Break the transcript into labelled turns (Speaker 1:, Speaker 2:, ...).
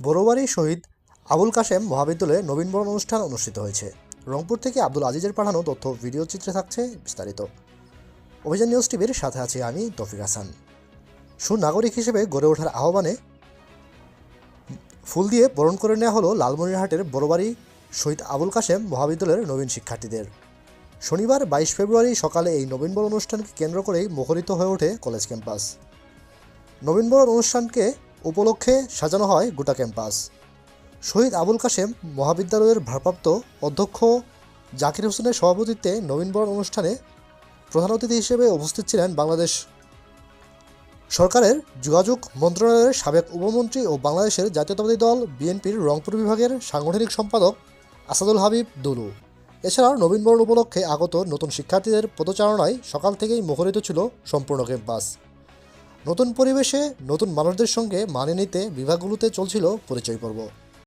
Speaker 1: বড়বাড়ি শহীদ আবুল কাশেম মহাবিদ্যালয়ে নবীনবরণ অনুষ্ঠান অনুষ্ঠিত হয়েছে। রংপুর থেকে আব্দুল আজিজের পাঠানো তথ্য ভিডিও চিত্রে থাকছে বিস্তারিত। অভিযান নিউজ টিভির সাথে আছি আমি তফিক হাসান। সুনাগরিক হিসেবে গড়ে ওঠার আহ্বানে ফুল দিয়ে বরণ করে নেওয়া হলো লালমনিরহাটের বড়বাড়ি শহীদ আবুল কাশেম মহাবিদ্যালয়ের নবীন শিক্ষার্থীদের। শনিবার বাইশ ফেব্রুয়ারি সকালে এই নবীনবরণ অনুষ্ঠানকে কেন্দ্র করেই মুখরিত হয়ে ওঠে কলেজ ক্যাম্পাস। নবীনবরণ অনুষ্ঠানকে উপলক্ষে সাজানো হয় গোটা ক্যাম্পাস। শহীদ আবুল কাশেম মহাবিদ্যালয়ের ভারপ্রাপ্ত অধ্যক্ষ জাকির হোসেনের সভাপতিত্বে নবীনবরণ অনুষ্ঠানে প্রধান অতিথি হিসেবে উপস্থিত ছিলেন বাংলাদেশ সরকারের যোগাযোগ মন্ত্রণালয়ের সাবেক উপমন্ত্রী ও বাংলাদেশের জাতীয়তাবাদী দল বিএনপির রংপুর বিভাগের সাংগঠনিক সম্পাদক আসাদুল হাবিব দুলু। এছাড়াও নবীনবরণ উপলক্ষে আগত নতুন শিক্ষার্থীদের পদচারণায় সকাল থেকেই মুখরিত ছিল সম্পূর্ণ ক্যাম্পাস। নতুন পরিবেশে নতুন মানুষদের সঙ্গে মানিয়ে নিতে বিভাগগুলোতে চলছিল পরিচয় পর্ব